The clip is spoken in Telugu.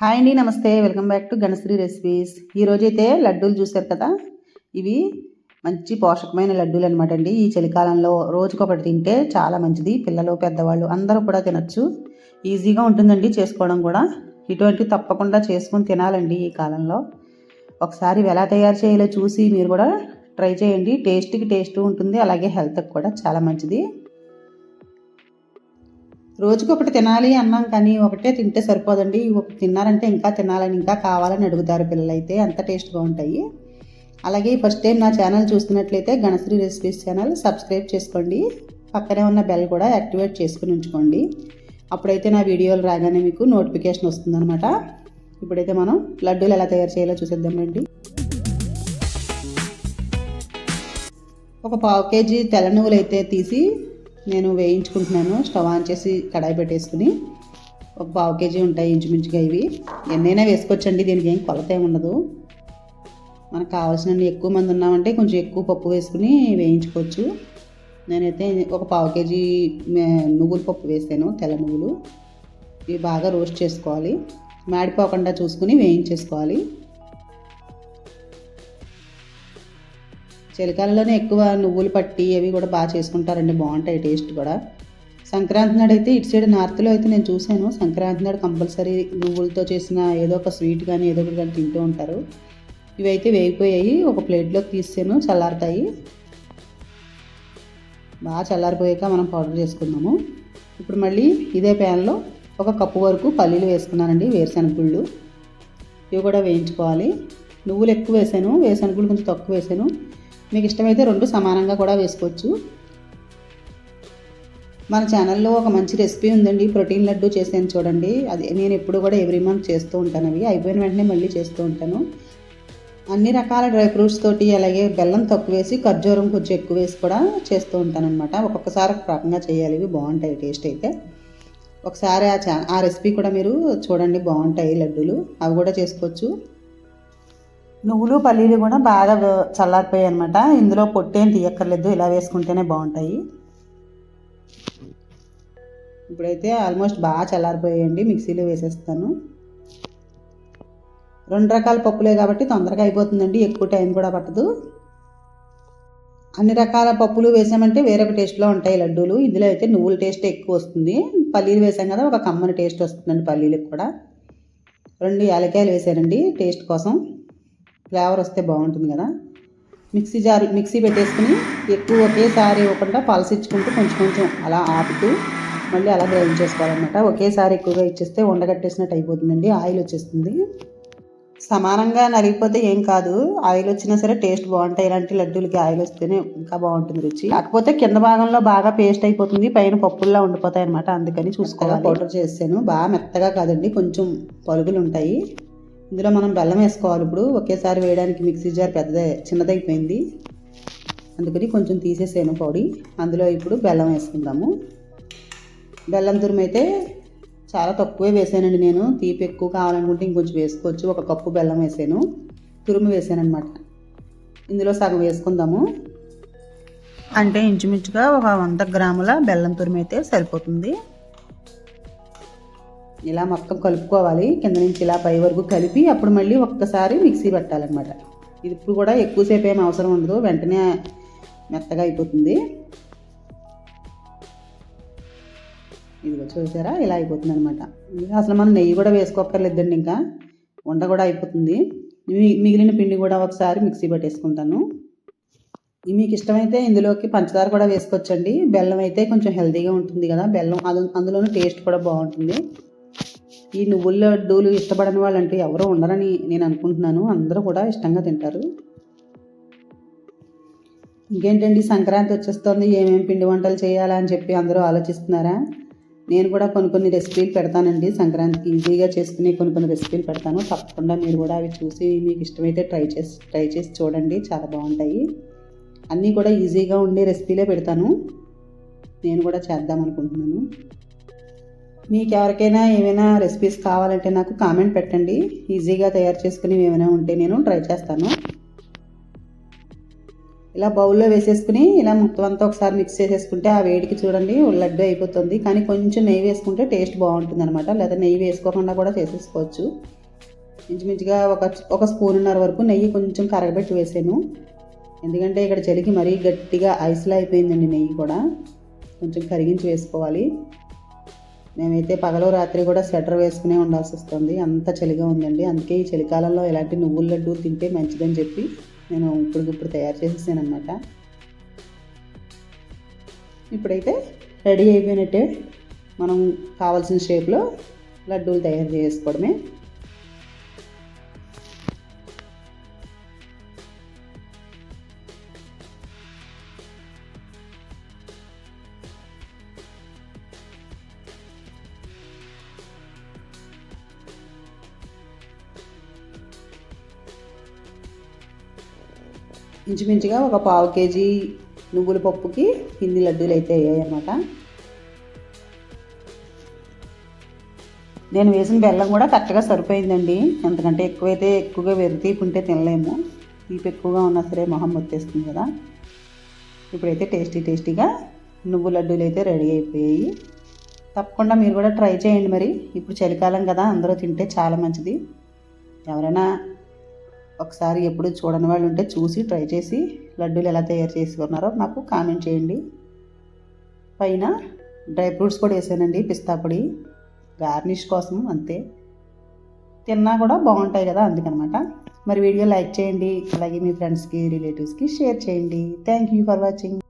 హాయ్ అండి నమస్తే. Welcome back to Ganashree recipes. ఈరోజు అయితే లడ్డూలు చూశారు కదా? ఇవి మంచి పోషకమైన లడ్డూలు అనమాట అండి. ఈ చలికాలంలో రోజుకొకటి తింటే చాలా మంచిది. పిల్లలు పెద్దవాళ్ళు అందరూ కూడా తినచ్చు. ఈజీగా ఉంటుందండి చేసుకోవడం కూడా. ఇటువంటి తప్పకుండా చేసుకుని తినాలండి ఈ కాలంలో. ఒకసారి ఎలా తయారు చేయాలో చూసి మీరు కూడా ట్రై చేయండి. టేస్ట్కి టేస్ట్ ఉంటుంది. అలాగే హెల్త్కి కూడా చాలా మంచిది. రోజుకొకటి తినాలి అన్నాం కానీ ఒకటే తింటే సరిపోదండి. ఒకటి తిన్నారంటే ఇంకా తినాలని ఇంకా కావాలని అడుగుతారు పిల్లలైతే. అంత టేస్ట్గా ఉంటాయి అలాగే ఫస్ట్ టైం నా ఛానల్ చూస్తున్నట్లయితే గణశ్రీ రెసిపీస్ ఛానల్ సబ్స్క్రైబ్ చేసుకోండి. పక్కనే ఉన్న బెల్ కూడా యాక్టివేట్ చేసుకుని ఉంచుకోండి. అప్పుడైతే నా వీడియోలు రాగానే మీకు నోటిఫికేషన్ వస్తుందన్నమాట. ఇప్పుడైతే మనం లడ్డూలు ఎలా తయారు చేయాలో చూసేద్దామండి ఒక పావు కేజీ తెల్ల నువ్వులు అయితే తీసి నేను వేయించుకుంటున్నాను. స్టవ్ ఆన్ చేసి కడాయి పెట్టేసుకుని ఒక పావు కేజీ ఉంటాయి ఇంచుమించుగా ఇవి. ఎన్నైనా వేసుకోవచ్చండి దీనికి ఏం కొలత ఏమి ఉండదు. మనకు కావాల్సినన్ని ఎక్కువ మంది ఉన్నామంటే కొంచెం ఎక్కువ పప్పు వేసుకుని వేయించుకోవచ్చు. నేనైతే ఒక పావు కేజీ నువ్వుల పప్పు వేసాను తెల్ల నువ్వులు. ఇవి బాగా రోస్ట్ చేసుకోవాలి. మాడిపోకుండా చూసుకుని వేయించేసుకోవాలి. చలికాలంలోనే ఎక్కువ నువ్వులు పట్టి అవి కూడా బాగా చేసుకుంటారండి. బాగుంటాయి టేస్ట్ కూడా. సంక్రాంతి నాడు అయితే ఇటు సైడ్ నార్త్లో అయితే నేను చూశాను. సంక్రాంతి నాడు కంపల్సరీ నువ్వులతో చేసిన ఏదో ఒక స్వీట్ కానీ ఏదో ఒకటి కానీ తింటూ ఉంటారు. ఇవైతే వేగిపోయాయి. ఒక ప్లేట్లోకి తీసాను చల్లారుతాయి. బాగా చల్లారిపోయాక మనం పౌడర్ చేసుకుందాము. ఇప్పుడు మళ్ళీ ఇదే ప్యాన్లో ఒక కప్పు వరకు పల్లీలు వేసుకున్నానండి. వేరుశనగుళ్ళు ఇవి కూడా వేయించుకోవాలి. నువ్వులు ఎక్కువ వేసాను. వేరుశనగుళ్ళు కొంచెం తక్కువ వేసాను. మీకు ఇష్టమైతే రెండు సమానంగా కూడా వేసుకోవచ్చు. మన ఛానల్లో ఒక మంచి రెసిపీ ఉందండి ప్రోటీన్ లడ్డు చేసాను చూడండి. అది నేను ఎప్పుడు కూడా ఎవ్రీ మంత్ చేస్తూ ఉంటాను అవి. అయిపోయిన వెంటనే మళ్ళీ చేస్తూ ఉంటాను. అన్ని రకాల డ్రై ఫ్రూట్స్ తోటి అలాగే బెల్లం తక్కువ వేసి ఖర్జూరం కొంచెం ఎక్కువ వేసి కూడా చేస్తూ ఉంటాను అనమాట ఒక్కొక్కసారి ఒక రకంగా చేయాలి ఇవి బాగుంటాయి టేస్ట్ అయితే. ఒకసారి ఆ చా ఆ రెసిపీ కూడా మీరు చూడండి బాగుంటాయి లడ్డూలు. అవి కూడా చేసుకోవచ్చు. నువ్వులు పల్లీలు కూడా బాగా చల్లారిపోయాయి అనమాట ఇందులో పొట్టేం తీయక్కర్లేదు ఇలా వేసుకుంటేనే బాగుంటాయి. ఇప్పుడైతే ఆల్మోస్ట్ బాగా చల్లారిపోయాయండి మిక్సీలో వేసేస్తాను. రెండు రకాల పప్పులే కాబట్టి తొందరగా అయిపోతుందండి ఎక్కువ టైం కూడా పట్టదు. అన్ని రకాల పప్పులు వేసామంటే వేరొక టేస్ట్లో ఉంటాయి లడ్డూలు. ఇందులో అయితే నువ్వుల టేస్ట్ ఎక్కువ వస్తుంది. పల్లీలు వేసాం కదా ఒక కమ్మని టేస్ట్ వస్తుందండి పల్లీలకు కూడా. రెండు యాలకాయలు వేసానండి టేస్ట్ కోసం. ఫ్లేవర్ వస్తే బాగుంటుంది కదా. మిక్సీ జార్ మిక్సీ పెట్టేసుకుని ఎక్కువ ఒకేసారి ఇవ్వకుండా పలసిచ్చుకుంటూ కొంచెం కొంచెం అలా ఆపుతూ మళ్ళీ అలా గ్రైండ్ చేసుకోవాలన్నమాట. ఒకేసారి ఎక్కువగా ఇచ్చేస్తే ఉండగట్టేసినట్టు అయిపోతుందండి ఆయిల్ వచ్చేస్తుంది. సమానంగా నలిగిపోతే ఏం కాదు ఆయిల్ వచ్చినా సరే టేస్ట్ బాగుంటాయి. ఇలాంటి లడ్డూలకి ఆయిల్ వస్తేనే ఇంకా బాగుంటుంది రుచి. కాకపోతే కింద భాగంలో బాగా పేస్ట్ అయిపోతుంది పైన పప్పుల్లా ఉండిపోతాయి అనమాట అందుకని చూసుకోవాలి. పౌడర్ చేసాను. బాగా మెత్తగా కాదండి కొంచెం పలుగులు ఉంటాయి. ఇందులో మనం బెల్లం వేసుకోవాలి. ఇప్పుడు ఒకేసారి వేయడానికి మిక్సీ జార్ పెద్దదే చిన్నదైపోయింది. అందుకని కొంచెం తీసేసాను పొడి. అందులో ఇప్పుడు బెల్లం వేసుకుందాము. బెల్లం తురుమైతే చాలా తక్కువే వేసానండి నేను. తీపి ఎక్కువ కావాలనుకుంటే ఇంకొంచెం వేసుకోవచ్చు. ఒక కప్పు బెల్లం వేసాను. తురుము వేసాను అనమాట ఇందులో సగం వేసుకుందాము. అంటే ఇంచుమించుగా ఒక వంద గ్రాముల బెల్లం తురుము అయితే సరిపోతుంది. ఇలా మొత్తం కలుపుకోవాలి. కింద నుంచి ఇలా పై వరకు కలిపి అప్పుడు మళ్ళీ ఒక్కసారి మిక్సీ పెట్టాలన్నమాట. ఇది ఇప్పుడు కూడా ఎక్కువసేపు ఏం అవసరం ఉండదు. వెంటనే మెత్తగా అయిపోతుంది. ఇదిగో చూసారా? ఇలా అయిపోతుంది అనమాట అసలు మనం నెయ్యి కూడా వేసుకోక్కర్లేదండి ఇంకా. వంట కూడా అయిపోతుంది. మిగిలిన పిండి కూడా ఒకసారి మిక్సీ పట్టేసుకుంటాను. మీకు ఇష్టమైతే ఇందులోకి పంచదార కూడా వేసుకోవచ్చండి. బెల్లం అయితే కొంచెం హెల్తీగా ఉంటుంది కదా. బెల్లం అది అందులోనూ టేస్ట్ కూడా బాగుంటుంది. ఈ నువ్వుల లడ్డూలు ఇష్టపడని వాళ్ళంటే ఎవరో ఉండరని నేను అనుకుంటున్నాను. అందరూ కూడా ఇష్టంగా తింటారు. ఇంకేంటండి? సంక్రాంతి వచ్చేస్తుంది. ఏమేమి పిండి వంటలు చేయాలా అని చెప్పి అందరూ ఆలోచిస్తున్నారా? నేను కూడా కొన్ని కొన్ని రెసిపీలు పెడతానండి సంక్రాంతికి. ఈజీగా చేసుకునే కొన్ని కొన్ని రెసిపీలు పెడతాను. తప్పకుండా మీరు కూడా అవి చూసి మీకు ఇష్టమైతే ట్రై చేసి ట్రై చేసి చూడండి. చాలా బాగుంటాయి. అన్నీ కూడా ఈజీగా ఉండే రెసిపీలే పెడతాను. నేను కూడా చేద్దాం అనుకుంటున్నాను. మీకు ఎవరికైనా ఏమైనా రెసిపీస్ కావాలంటే నాకు కామెంట్ పెట్టండి. ఈజీగా తయారు చేసుకుని ఏమైనా ఉంటే నేను ట్రై చేస్తాను. ఇలా బౌల్లో వేసేసుకుని ఇలా మొత్తం అంతా ఒకసారి మిక్స్ చేసేసుకుంటే ఆ వేడికి చూడండి లడ్డు అయిపోతుంది. కానీ కొంచెం నెయ్యి వేసుకుంటే టేస్ట్ బాగుంటుంది అనమాట లేదా నెయ్యి వేసుకోకుండా కూడా చేసేసుకోవచ్చు. ఇంచుమించుగా ఒక ఒక స్పూన్నర వరకు నెయ్యి కొంచెం కరగబెట్టి వేసాను. ఎందుకంటే ఇక్కడ చలికి మరీ గట్టిగా ఐస్లో అయిపోయిందండి నెయ్యి కూడా. కొంచెం కరిగించి వేసుకోవాలి. మేమైతే పగలు రాత్రి కూడా స్వెటర్ వేసుకునే ఉండాల్సి వస్తుంది. అంత చలిగా ఉందండి. అందుకే ఈ చలికాలంలో ఇలాంటి నువ్వుల లడ్డు తింటే మంచిదని చెప్పి నేను ఇప్పుడు తయారు చేసేసాను అనమాట ఇప్పుడైతే రెడీ అయిపోయినట్టే మనం కావాల్సిన షేప్లో లడ్డూలు తయారు చేసుకోవడమే. ఇంచుమించుగా ఒక పావు కేజీ నువ్వుల పప్పుకి ఇన్ని లడ్డూలు అయితే అయ్యాయి అన్నమాట. నేను వేసిన బెల్లం కూడా కరెక్ట్గా సరిపోయిందండి. ఎందుకంటే ఎక్కువైతే ఎక్కువగా వెరితీపుంటే తినలేము. తీపి ఎక్కువగా ఉన్నా సరే మొహం వచ్చేస్తుంది కదా. ఇప్పుడైతే టేస్టీ టేస్టీగా నువ్వు లడ్డూలు అయితే రెడీ అయిపోయాయి. తప్పకుండా మీరు కూడా ట్రై చేయండి మరి. ఇప్పుడు చలికాలం కదా అందరూ తింటే చాలా మంచిది. ఎవరైనా ఒకసారి ఎప్పుడు చూడని వాళ్ళు ఉంటే చూసి ట్రై చేసి లడ్డూలు ఎలా తయారు చేసుకున్నారో నాకు కామెంట్ చేయండి. పైన డ్రై ఫ్రూట్స్ కూడా వేసానండి పిస్తా పొడి గార్నిష్ కోసం అంతే. తిన్నా కూడా బాగుంటాయి కదా అందుకనమాట. మరి వీడియో లైక్ చేయండి అలాగే మీ ఫ్రెండ్స్కి రిలేటివ్స్కి షేర్ చేయండి. Thank you for watching